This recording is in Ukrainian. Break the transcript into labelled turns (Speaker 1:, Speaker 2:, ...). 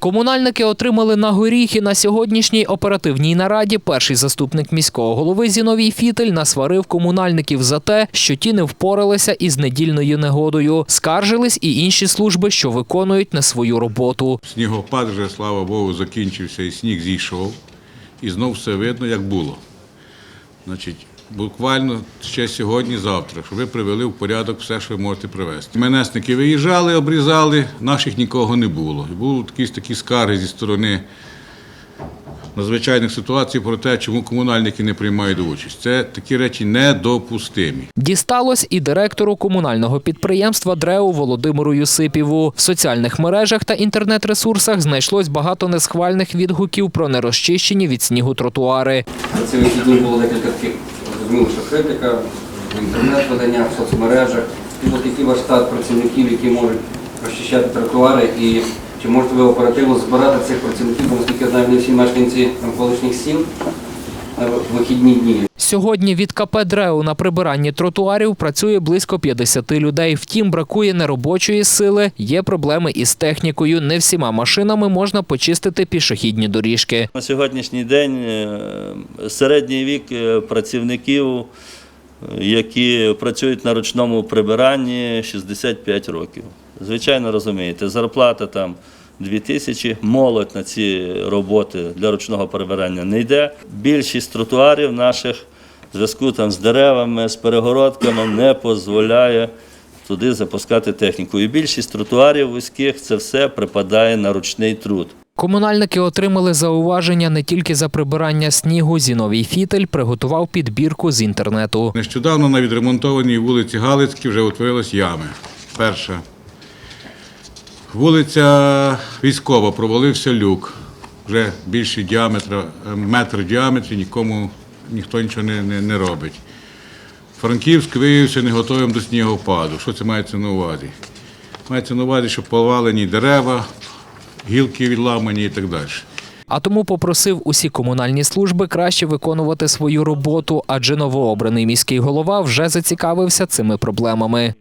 Speaker 1: Комунальники отримали на горіхи на сьогоднішній оперативній нараді. Перший заступник міського голови Зіновій Фітель насварив комунальників за те, що ті не впоралися із недільною негодою. Скаржились і інші служби, що виконують не свою роботу.
Speaker 2: Снігопад вже, слава Богу, закінчився і сніг зійшов. І знов все видно, як було. Значить, буквально ще сьогодні-завтра, щоб ви привели в порядок все, що ви можете привезти. Менесники виїжджали, обрізали, наших нікого не було. І були якісь такі скарги зі сторони надзвичайних ситуацій про те, чому комунальники не приймають участь. Це такі речі недопустимі.
Speaker 1: Дісталось і директору комунального підприємства ДРЕУ Володимиру Юсипіву. В соціальних мережах та інтернет-ресурсах знайшлось багато несхвальних відгуків про нерозчищені від снігу тротуари.
Speaker 3: За вихідні було декілька таких, зрозуміло, критика в інтернет-виданнях, в соцмережах. І от який ваш штат працівників, які можуть розчищати тротуари, і чи можете ви оперативно збирати цих працівників, бо наскільки я знаю, не всі мешканці навколишніх сіл на вихідні дні.
Speaker 1: Сьогодні від КП «ДРЕУ» на прибиранні тротуарів працює близько 50 людей. Втім, бракує неробочої сили, є проблеми із технікою. Не всіма машинами можна почистити пішохідні доріжки.
Speaker 4: На сьогоднішній день е, середній вік е, працівників, е, які працюють на ручному прибиранні, 65 років. Звичайно, розумієте, зарплата там 2 тисячі, молодь на ці роботи для ручного прибирання не йде. Більшість тротуарів наших зв'язку там з деревами, з перегородками не дозволяє туди запускати техніку. І більшість тротуарів вузьких це все припадає на ручний труд.
Speaker 1: Комунальники отримали зауваження не тільки за прибирання снігу. Зіновій Фітель приготував підбірку з інтернету.
Speaker 2: Нещодавно на відремонтованій вулиці Галицькій вже утворились ями. Перша. Вулиця військова, провалився люк. Вже більше діаметра, е, метр діаметрі, нікому ніхто нічого не, не, не робить. Франківськ виявився не готовим до снігопаду. Що це мається на увазі? Мається на увазі, що повалені дерева, гілки відламані і так далі.
Speaker 1: А тому попросив усі комунальні служби краще виконувати свою роботу, адже новообраний міський голова вже зацікавився цими проблемами.